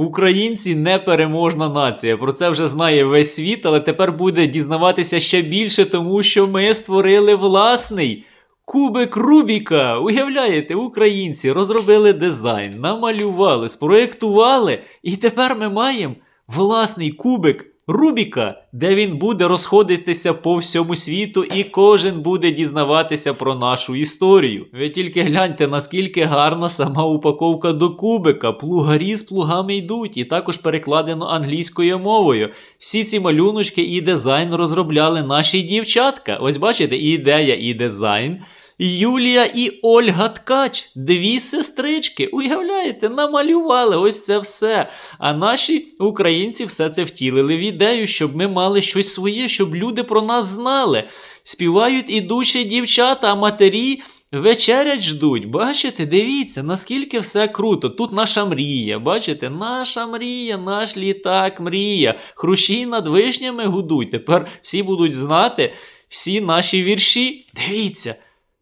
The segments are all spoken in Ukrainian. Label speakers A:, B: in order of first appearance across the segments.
A: Українці непереможна нація. Про це вже знає весь світ, але тепер буде дізнаватися ще більше, тому що ми створили власний кубик Рубіка. Уявляєте, українці розробили дизайн, намалювали, спроєктували, і тепер ми маємо власний кубик. Рубіка, де він буде розходитися по всьому світу, і кожен буде дізнаватися про нашу історію. Ви тільки гляньте, наскільки гарна сама упаковка до кубика. Плугарі з плугами йдуть, і також перекладено англійською мовою. Всі ці малюночки і дизайн розробляли наші дівчатка. Ось бачите, і ідея, і дизайн. Юлія і Ольга Ткач, дві сестрички, уявляєте, намалювали ось це все. А наші українці все це втілили в ідею, щоб ми мали щось своє, щоб люди про нас знали. Співають ідучі дівчата, а матері вечерять ждуть. Бачите, дивіться, наскільки все круто. Тут наша мрія. Бачите, наша мрія, наш літак, мрія. Хрущі над вишнями гудуть. Тепер всі будуть знати всі наші вірші. Дивіться.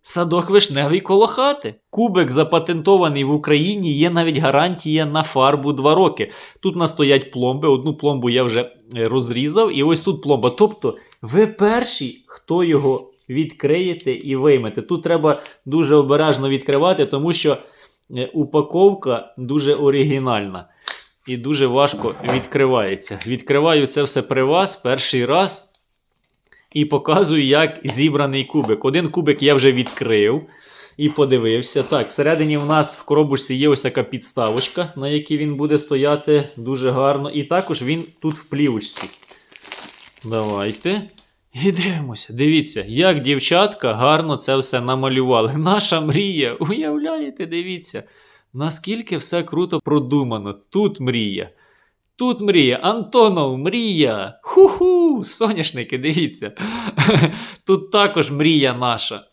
A: Садок вишневий коло хати. Кубик запатентований в Україні, є навіть гарантія на фарбу 2 роки. Тут у нас стоять пломби. Одну пломбу я вже е, розрізав, і ось тут пломба. Тобто, ви перші, хто його відкриєте і виймете. Тут треба дуже обережно відкривати, тому що е, упаковка дуже оригінальна і дуже важко відкривається. Відкриваю це все при вас перший раз. І показую, як зібраний кубик. Один кубик я вже відкрив і подивився. Так, всередині в нас в коробочці є ось така підставочка, на якій він буде стояти дуже гарно. І також він тут в плівочці. Давайте. І дивимося. Дивіться, як дівчатка гарно це все намалювали. Наша мрія. Уявляєте, дивіться, наскільки все круто продумано. Тут мрія. Тут мрія, Антонов, мрія. Ху-ху, соняшники, дивіться. Тут також мрія наша.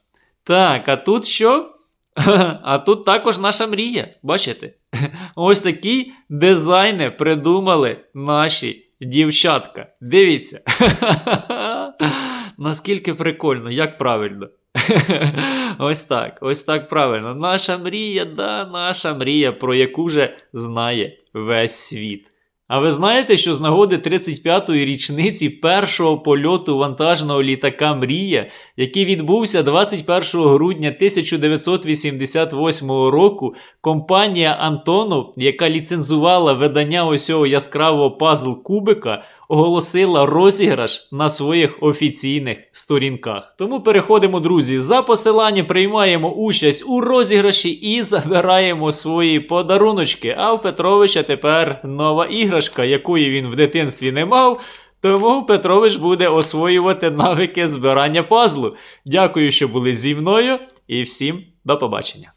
A: Так, а тут що? А тут також наша мрія. Бачите? Ось такі дизайни придумали наші дівчатка. Дивіться. Наскільки прикольно, як правильно. Ось так, ось так правильно. Наша мрія, да, наша мрія, про яку вже знає весь світ. А ви знаєте, що з нагоди 35-ї річниці першого польоту вантажного літака Мрія, який відбувся 21 грудня 1988 року, компанія Антонов, яка ліцензувала видання ось яскравого пазл кубика, оголосила розіграш на своїх офіційних сторінках. Тому переходимо, друзі, за посиланням приймаємо участь у розіграші і забираємо свої подаруночки. А в Петровича тепер нова іграшка, якої він в дитинстві не мав. Тому Петрович буде освоювати навики збирання пазлу. Дякую, що були зі мною, і всім до побачення.